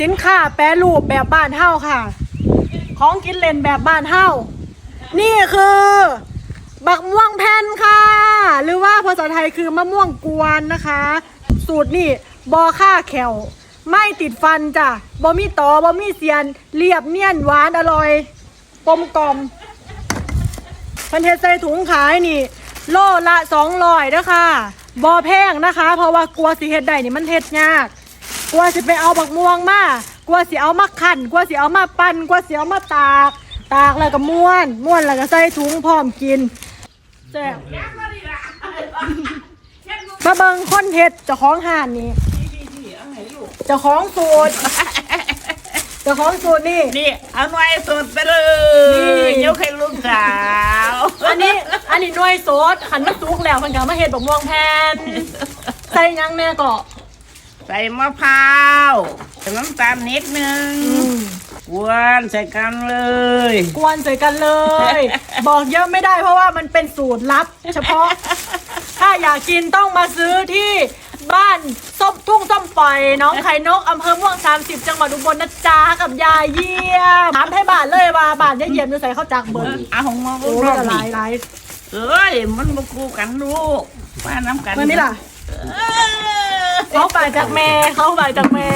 สินค้าแปรรูปแบบบ้านเฮาค่ะ ของกินเล่นแบบบ้านเฮานี่คือ บักม่วงแผ่นค่ะ หรือว่าภาษาไทยคือมะม่วงกวนนะคะ สูตรนี่บอค่าแขวไม่ติดฟันจ้ะบอมีตอบอมีเสียน เรียบเนียนหวานอร่อยกลมกล่อมพันเทศใส่ถุงขายนี่ โลละสองร้อยนะคะบอแพงนะคะ เพราะว่ากลัวสิเฮ็ดได้นี่มันเฮ็ดยาก กลัวสิไปเอาบักม่วงมากลัวสิเอามาขันกลัวสิเอามาปั่นกลัวสิเอามาตาก ตากแล้วก็ม้วนม้วนแล้วก็ใส่ถุงพร้อมกินแซ่บมาเบิงคนเฮ็ดเจ้าของห่านนี่เจ้าของสูตรเจ้าของสูตรนี่ นี่เอาหน่วยสุดไปเลนี่ยยกให้ลูกสาว อันนี้ อันนี้หน่วยโซดขันมันสุกแล้วมันก็มาเฮ็ดบักม่วงแผ่นใส่หยังแม่ก็ ใส่มะพร้าวใส่น้ำตาลนิดนึงอืมกวนใส่กันเลย กวนใส่กันเลย บอกเยอะไม่ได้เพราะว่ามันเป็นสูตรลับ เฉพาะ ถ้าอยากกินต้องมาซื้อที่บ้านส้มทุ่งส้มปล่อยน้องไข่นกอำเภอม่วง 30 จังหวัดอุบลนะจ๊ะกับยายเยี่ยมถามให้บ้านเลยว่าบ้านยายเยี่ยมอยู่ใส่ข้าวจักเบิร์เอาของมาโอ้รยอบหนี่ลายหลายเอ้ยมันมาคู่กันลูกมาน้ำกันมันนี่ล่ะ เออ เขาฝ่าย จากแม่ เขามายจากแม่